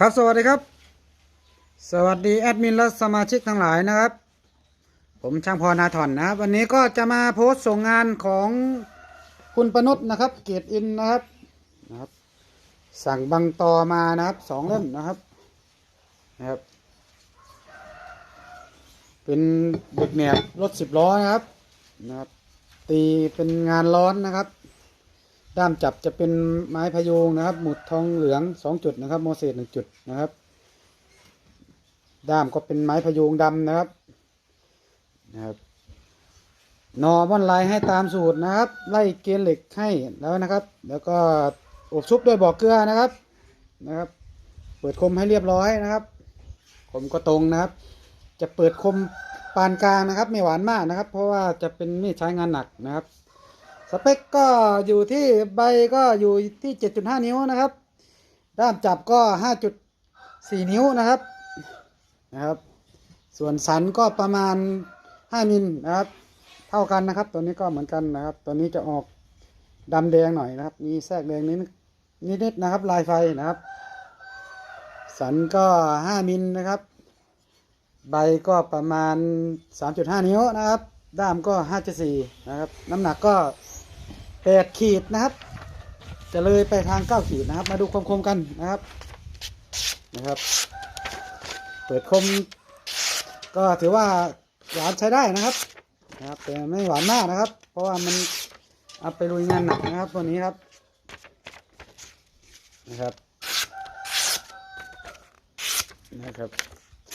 ครับสวัสดีครับ สวัสดีแอดมินและสมาชิกทั้งหลายนะครับ ผมช่างพรนาถอนนะครับ วันนี้ก็จะมาโพสต์ส่งงานของคุณประนุษนะครับ เกียรติอินนะครับนะครับ สั่งบังตอมานะครับสองเล่มนะครับนะครับ เป็นเด็กแหนบรถสิบล้อนะครับนะครับ ตีเป็นงานร้อนนะครับ ด้ามจับจะเป็นไม้พยูงนะครับ หมุดทองเหลืองสองจุดนะครับ โมเสสหนึ่งจุดนะครับ ด้ามก็เป็นไม้พยูงดำนะครับนะครับนอบอนลายให้ตามสูตรนะครับ ไล่เกณฑ์เหล็กให้แล้วนะครับ แล้วก็อบชุบด้วยบ่อเกลือนะครับนะครับ เปิดคมให้เรียบร้อยนะครับ คมก็ตรงนะครับ จะเปิดคมปานกลางนะครับ ไม่หวานมากนะครับ เพราะว่าจะเป็นมีดใช้งานหนักนะครับ สเปคก็อยู่ที่ใบก็อยู่ที่ 7.5 นิ้วนะครับ ด้ามจับก็ 5.4 นิ้วนะครับนะครับ ส่วนสันก็ประมาณ 5 มิลนะครับ เท่ากันนะครับ ตัวนี้ก็เหมือนกันนะครับ ตัวนี้จะออกดำแดงหน่อยนะครับ มีแทรกแดงนิดนิดนะครับ ลายไฟนะครับ สันก็ 5 มิลนะครับ ใบก็ประมาณ 3.5 นิ้วนะครับด้ามก็ 5.4 นะครับ น้ำหนักก็ 8ขีดนะครับ จะเลยไปทาง9ขีดนะครับ มาดูความคมกันนะครับนะครับ เปิดคม ก็ถือว่าหวานใช้ได้นะครับนะครับแต่ไม่หวานมากนะครับ เพราะว่ามันเอาไปลุยงานหนักนะครับตัวนี้ครับนะครับนะครับ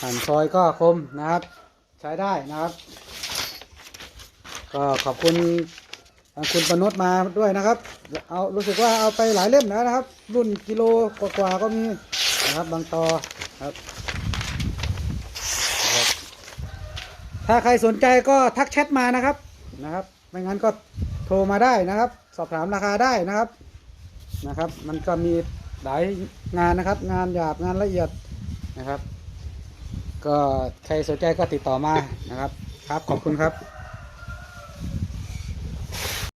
หั่นซอยก็คมนะครับ ใช้ได้นะครับ ก็ขอบคุณ ทางคุณประนุษมาด้วยนะครับ เอารู้สึกว่าเอาไปหลายเล่มแล้วนะครับ รุ่นกิโลกว่าๆก็มีนะครับบางตอครับนะครับถ้าใครสนใจก็ทักแชทมานะครับนะครับ ไม่งั้นก็โทรมาได้นะครับ สอบถามราคาได้นะครับนะครับ มันก็มีหลายงานนะครับ งานหยาบงานละเอียดนะครับ ก็ใครสนใจก็ติดต่อมานะครับ ครับขอบคุณครับ